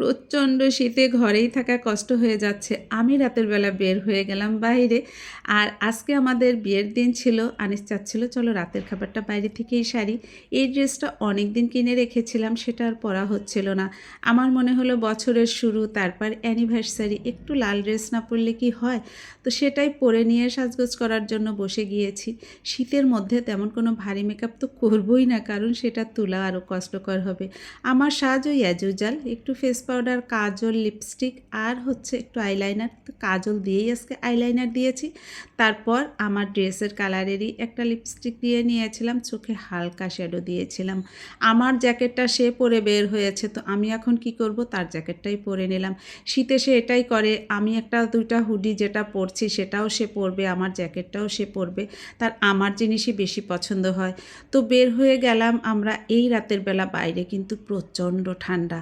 প্রচণ্ড শীতে ঘরেই থাকা কষ্ট হয়ে যাচ্ছে। আমি রাতের বেলা বের হয়ে গেলাম বাইরে। আর আজকে আমাদের বিয়ের দিন ছিল। আনিস চাচ্ছিল, চলো রাতের খাবারটা বাইরে থেকেই সারি। এই ড্রেসটা অনেক দিন কিনে রেখেছিলাম, সেটা আর পরা হচ্ছিল না। আমার মনে হলো বছরের শুরু, তারপর অ্যানিভার্সারি একটু লাল ড্রেস না পরলে কি হয়? তো সেটাই পরে নিয়ে সাজগোজ করার জন্য বসে গিয়েছি। শীতের মধ্যে তেমন কোনো ভারী মেকআপ তো করবই না, কারণ সেটা তোলা আরও কষ্টকর হবে। আমার সাজ ওই অ্যাজুজাল একটু ফেস পাউডার কাজল লিপস্টিক আর হচ্ছে একটু আইলাইনার কাজল দিয়েই আজকে আইলাইনার দিয়েছি। তারপর আমার ড্রেসের কালারেরই একটা লিপস্টিক দিয়ে নিয়েছিলাম, চোখে হালকা শ্যাডো দিয়েছিলাম। আমার জ্যাকেটটা সে পরে বের হয়েছে, তো আমি এখন কি করব? তার জ্যাকেটটাই পরে নিলাম। শীতে সে এটাই করে, আমি একটা দুইটা হুডি যেটা পরছি সেটাও সে পরবে, আমার জ্যাকেটটাও সে পরবে, তার আমার জিনিসই বেশি পছন্দ হয়। তো বের হয়ে গেলাম আমরা এই রাতের বেলা, বাইরে কিন্তু প্রচণ্ড ঠান্ডা।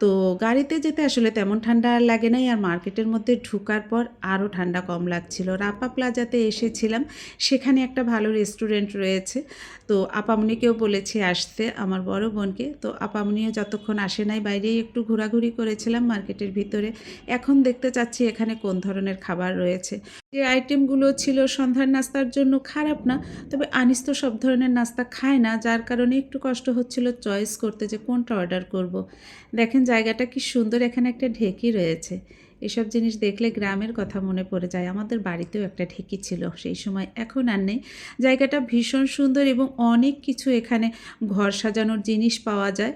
তো গাড়িতে যেতে আসলে তেমন ঠান্ডা আর লাগে নাই আর মার্কেটের মধ্যে ঢুকার পর আরও ঠান্ডা কম লাগছিল। রাপা প্লাজাতে এসেছিলাম, সেখানে একটা ভালো রেস্টুরেন্ট রয়েছে। তো আপামনিকেও বলেছি আসতে, আমার বড় বোনকে। তো আপামনিও যতক্ষণ আসে নাই, বাইরেই একটু ঘোরাঘুরি করেছিলাম মার্কেটের ভিতরে। এখন দেখতে চাচ্ছি এখানে কোন ধরনের খাবার রয়েছে। যে আইটেমগুলো ছিল সন্ধ্যার নাস্তার জন্য খারাপ না, তবে আনিস তো সব ধরনের নাস্তা খায় না, যার কারণে একটু কষ্ট হচ্ছিল চয়েস করতে যে কোনটা অর্ডার করব। দেখেন জায়গাটা কি সুন্দর এখানে একটা ঢেকি রয়েছে। এসব জিনিস দেখলে গ্রামের কথা মনে পড়ে যায়। আমাদের বাড়িতেও একটা ঢেকি ছিল, সেই সময়। এখন আর নেই। জায়গাটা ভীষণ সুন্দর এবং অনেক কিছু এখানে ঘর সাজানোর জিনিস পাওয়া যায়।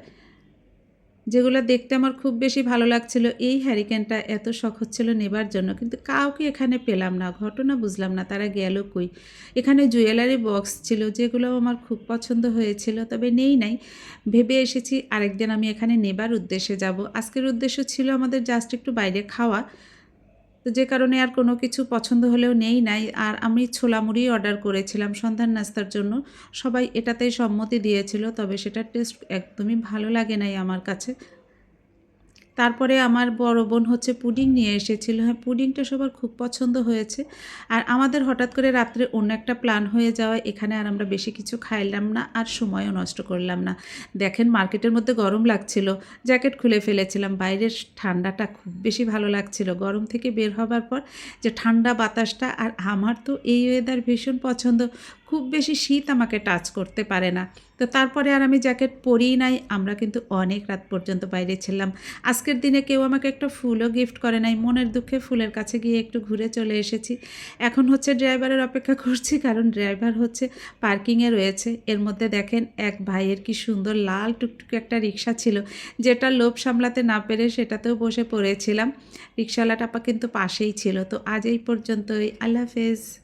যেগুলো দেখতে আমার খুব বেশি ভালো লাগছিল। এই হ্যারিকেনটা এত শখ হচ্ছিল নেবার জন্য, কিন্তু কাউকে এখানে পেলাম না, ঘটনা বুঝলাম না, তারা গেল কই? এখানে জুয়েলারি বক্স ছিল, যেগুলো আমার খুব পছন্দ হয়েছিল, তবে নেই নাই। ভেবে এসেছি আরেকদিন আমি এখানে নেবার উদ্দেশ্যে যাব। আজকের উদ্দেশ্য ছিল আমাদের জাস্ট একটু বাইরে খাওয়া। তো যে কারণে আর কোনো কিছু পছন্দ হলেও নেই নাই। আর আমি ছোলা মুড়ি অর্ডার করেছিলাম সন্ধ্যার নাস্তার জন্য। সবাই এটাতেই সম্মতি দিয়েছিল, তবে সেটার টেস্ট একদমই ভালো লাগে নাই আমার কাছে। তারপরে আমার বড় বোন হচ্ছে পুডিং নিয়ে এসেছিল। হ্যাঁ পুডিংটা সবার খুব পছন্দ হয়েছে। আর আমাদের হঠাৎ করে রাত্রে অন্য একটা প্ল্যান হয়ে যাওয়ায় এখানে আর আমরা বেশি কিছু খাইলাম না আর সময়ও নষ্ট করলাম না। দেখেন মার্কেটের মধ্যে গরম লাগছিল, জ্যাকেট খুলে ফেলেছিলাম। বাইরের ঠান্ডাটা খুব বেশি ভালো লাগছিল। গরম থেকে বের হবার পর যে ঠান্ডা বাতাসটা, আর আমার তো এই ওয়েদার ভীষণ পছন্দ। খুব বেশি শীত আমাকে টাচ করতে পারে না। তো তারপরে আর আমি জ্যাকেট পরিই নাই, আমরা কিন্তু অনেক রাত পর্যন্ত বাইরে ছিলাম। আজকের দিনে কেউ আমাকে একটা ফুলও গিফট করে নাই, মনের দুঃখে ফুলের কাছে গিয়ে একটু ঘুরে চলে এসেছি। এখন হচ্ছে ড্রাইভারের অপেক্ষা করছি, কারণ ড্রাইভার হচ্ছে পার্কিংয়ে রয়েছে। এর মধ্যে দেখেন এক ভাইয়ের কি সুন্দর লাল টুকটুকে একটা রিক্সা ছিল, যেটা লোভ সামলাতে না পেরে সেটাতেও বসে পড়েছিলাম। রিক্সাওয়ালাটা কিন্তু পাশেই ছিল। তো আজ এই পর্যন্তই, আল্লাহ হাফেজ।